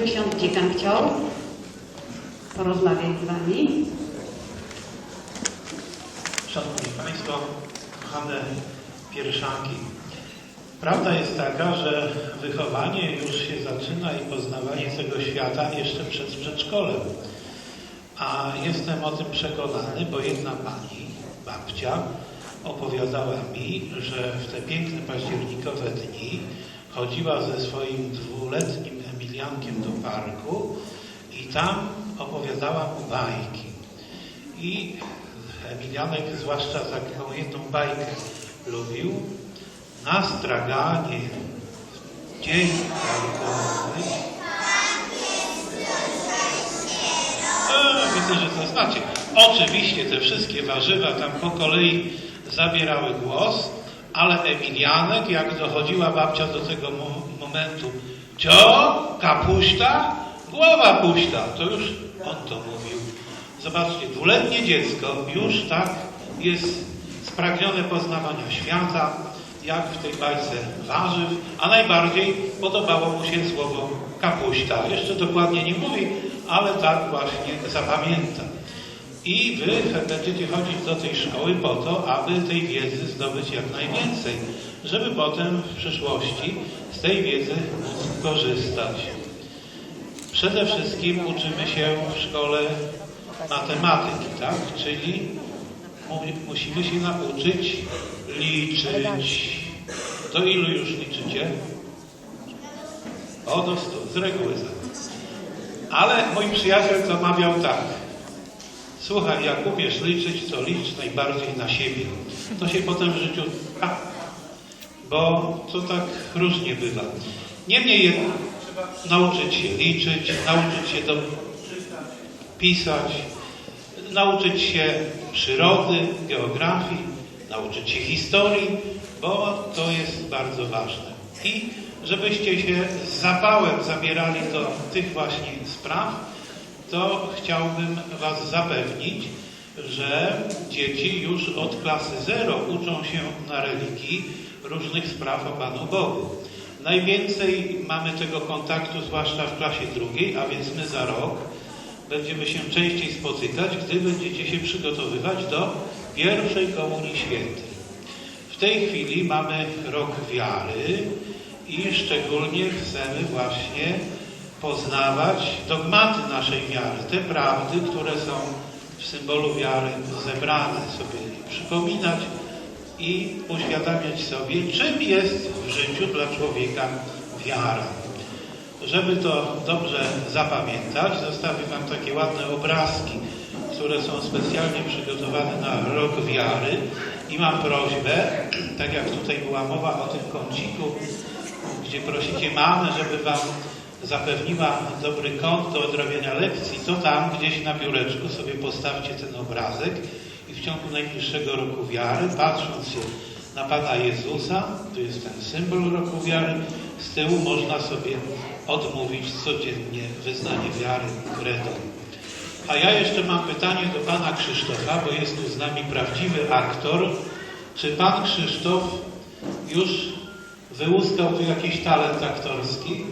Czy ksiądz dziekan chciał porozmawiać z Wami? Szanowni Państwo, kochane pierszanki. Prawda jest taka, że wychowanie już się zaczyna i poznawanie tego świata jeszcze przed przedszkolem. A jestem o tym przekonany, bo jedna pani, babcia, opowiadała mi, że w te piękne październikowe dni chodziła ze swoim dwuletnim Emiliankiem do parku i tam opowiadała mu bajki. I Emilianek zwłaszcza taką jedną bajkę lubił. Na straganie w dzień. E, Widzę, że to znacie. Oczywiście te wszystkie warzywa tam po kolei zabierały głos, ale Emilianek, jak dochodziła babcia do tego mo- momentu, cio, kapuśta, głowa puśta, to już on to mówił. Zobaczcie, dwuletnie dziecko już tak jest spragnione poznawania świata, jak w tej bajce warzyw, a najbardziej podobało mu się słowo kapuśta. Jeszcze dokładnie nie mówi, ale tak właśnie zapamięta. I wy będziecie chodzić do tej szkoły po to, aby tej wiedzy zdobyć jak najwięcej, żeby potem w przyszłości z tej wiedzy móc korzystać. Przede wszystkim uczymy się w szkole matematyki, tak? Czyli mu- musimy się nauczyć liczyć. Do ilu już liczycie? O, do stu, z reguły. Ale mój przyjaciel to mawiał tak. Słuchaj, jak umiesz liczyć, to licz najbardziej na siebie. To się potem w życiu da, bo to tak różnie bywa. Niemniej jednak nauczyć się liczyć, nauczyć się do pisać, nauczyć się przyrody, geografii, nauczyć się historii, bo to jest bardzo ważne. I żebyście się z zapałem zabierali do tych właśnie spraw, to chciałbym Was zapewnić, że dzieci już od klasy zero uczą się na religii różnych spraw o Panu Bogu. Najwięcej mamy tego kontaktu, zwłaszcza w klasie drugiej, a więc my za rok będziemy się częściej spotykać, gdy będziecie się przygotowywać do pierwszej Komunii Świętej. W tej chwili mamy rok wiary i szczególnie chcemy właśnie poznawać dogmaty naszej wiary, te prawdy, które są w symbolu wiary zebrane, sobie przypominać i uświadamiać sobie, czym jest w życiu dla człowieka wiara. Żeby to dobrze zapamiętać, zostawię Wam takie ładne obrazki, które są specjalnie przygotowane na rok wiary i mam prośbę, tak jak tutaj była mowa o tym kąciku, gdzie prosicie mamę, żeby Wam zapewniła dobry kąt do odrabiania lekcji, to tam gdzieś na biureczku sobie postawcie ten obrazek i w ciągu najbliższego roku wiary, patrząc się na Pana Jezusa, to jest ten symbol roku wiary, z tyłu można sobie odmówić codziennie wyznanie wiary credo. A ja jeszcze mam pytanie do Pana Krzysztofa, bo jest tu z nami prawdziwy aktor. Czy Pan Krzysztof już wyłuskał tu jakiś talent aktorski?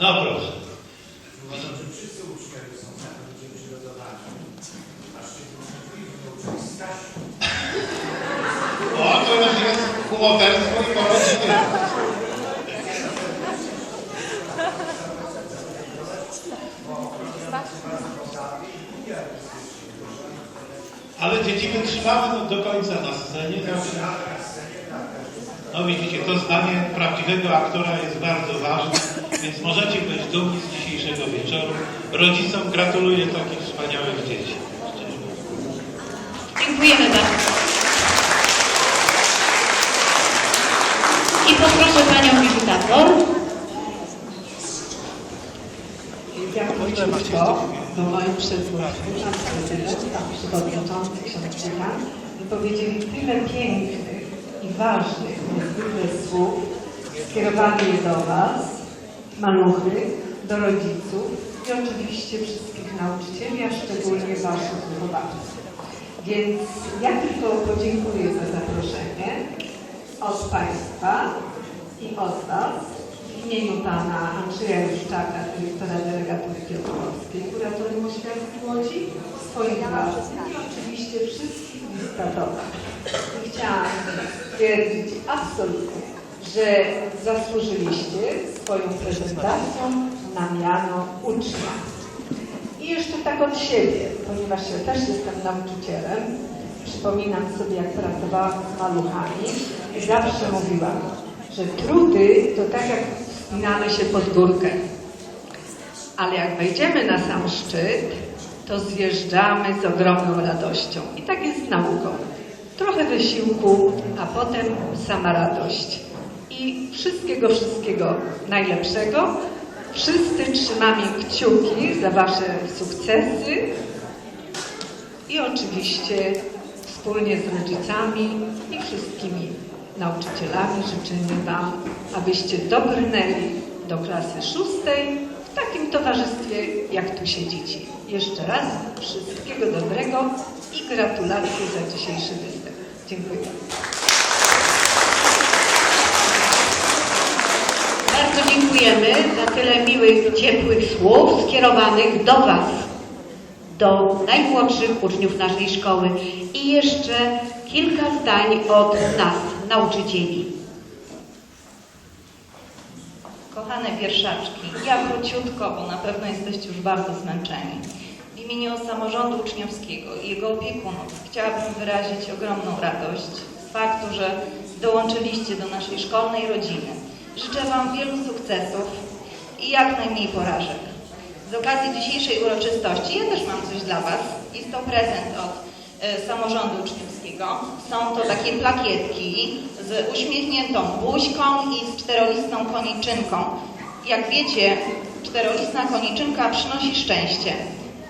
No proszę. Uważam, że wszyscy uczniowie są na to ludzie przygotowani. A szczególnie uczeń Stasiu. O, to już jest kumoterstwo i porodziny. Ale dzieci wytrzymały do końca na scenie. No widzicie, to zdanie prawdziwego aktora jest bardzo ważne, więc możecie być dumni z dzisiejszego wieczoru. Rodzicom gratuluję takich wspaniałych dzieci. Dziękujemy bardzo. I poproszę Panią wizytator. Jak króciutko, bo moi przedmówcy, pan prezydent, pan przewodniczący, ksiądz wypowiedzieli tyle pięknych i ważnych, słów, skierowali je do Was, maluchy, do rodziców i oczywiście wszystkich nauczycieli, a szczególnie Waszych wychowawców. Więc ja tylko podziękuję za zaproszenie od Państwa i od Was w imieniu pana Andrzeja Juszczaka, dyrektora delegatury Piotrowskiej, kuratorium oświaty w Łodzi, swoim własnym oczywiście wszystkich listatorach. I chciałam stwierdzić absolutnie, że zasłużyliście swoją prezentacją na miano ucznia. I jeszcze tak od siebie, ponieważ ja też jestem nauczycielem, przypominam sobie, jak pracowałam z maluchami i zawsze mówiłam, że trudy to tak jak wspinamy się pod górkę. Ale jak wejdziemy na sam szczyt, to zjeżdżamy z ogromną radością. I tak jest z nauką. Trochę wysiłku, a potem sama radość. I wszystkiego, wszystkiego najlepszego. Wszyscy trzymamy kciuki za Wasze sukcesy i oczywiście wspólnie z rodzicami i wszystkimi nauczycielami życzymy Wam, abyście dobrnęli do klasy szóstej w takim towarzystwie, jak tu siedzicie. Jeszcze raz wszystkiego dobrego i gratulacje za dzisiejszy występ. Dziękuję. Bardzo dziękujemy za tyle miłych, ciepłych słów skierowanych do Was, do najmłodszych uczniów naszej szkoły. I jeszcze kilka zdań od nas, nauczycieli. Kochane wierszaczki, ja króciutko, bo na pewno jesteście już bardzo zmęczeni. W imieniu samorządu uczniowskiego i jego opiekunów chciałabym wyrazić ogromną radość z faktu, że dołączyliście do naszej szkolnej rodziny. Życzę Wam wielu sukcesów i jak najmniej porażek. Z okazji dzisiejszej uroczystości ja też mam coś dla Was. Jest to prezent od samorządu uczniowskiego. Są to takie plakietki z uśmiechniętą buźką i z czterolistną koniczynką. Jak wiecie, czterolistna koniczynka przynosi szczęście.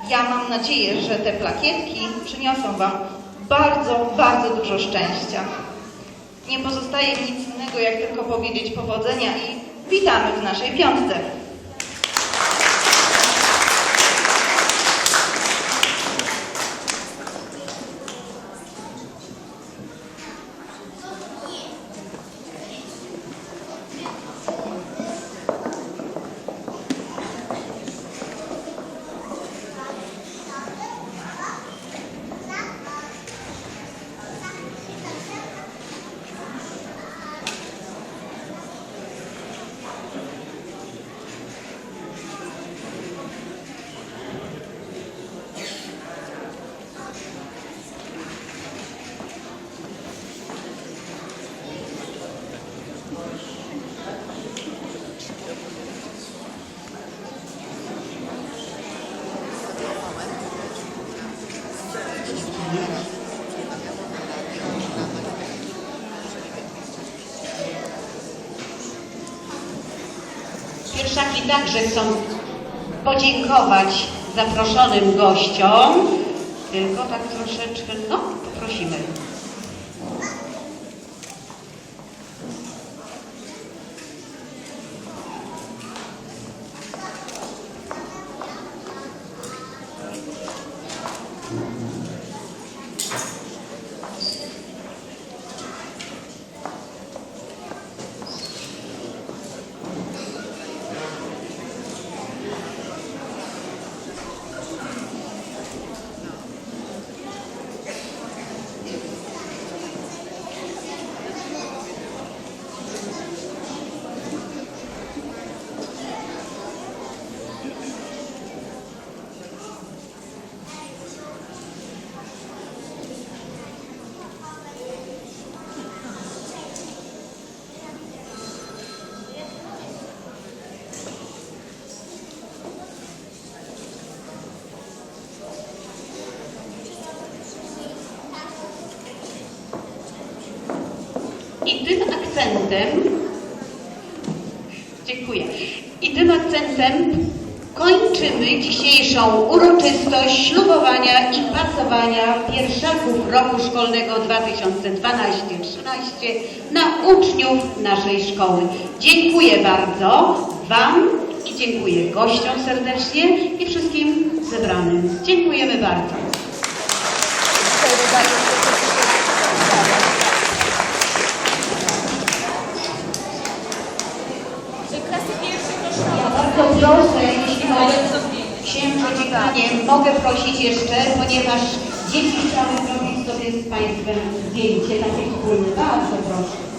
Ja mam nadzieję, że te plakietki przyniosą Wam bardzo, bardzo dużo szczęścia. Nie pozostaje nic innego, jak tylko powiedzieć powodzenia i witamy w naszej piątce. Pierwszaki także chcą podziękować zaproszonym gościom, tylko tak troszeczkę, no, poprosimy. I tym akcentem, dziękuję, i tym akcentem kończymy dzisiejszą uroczystość ślubowania i pasowania pierwszaków roku szkolnego 2012-13 na uczniów naszej szkoły. Dziękuję bardzo Wam i dziękuję gościom serdecznie i wszystkim zebranym. Dziękujemy bardzo. Czy klasy bardzo proszę, jeśli mogę, księże dziekanie, mogę prosić jeszcze, ponieważ dzieci chciały zrobić sobie z Państwem zdjęcie takie wspólne. Bardzo proszę.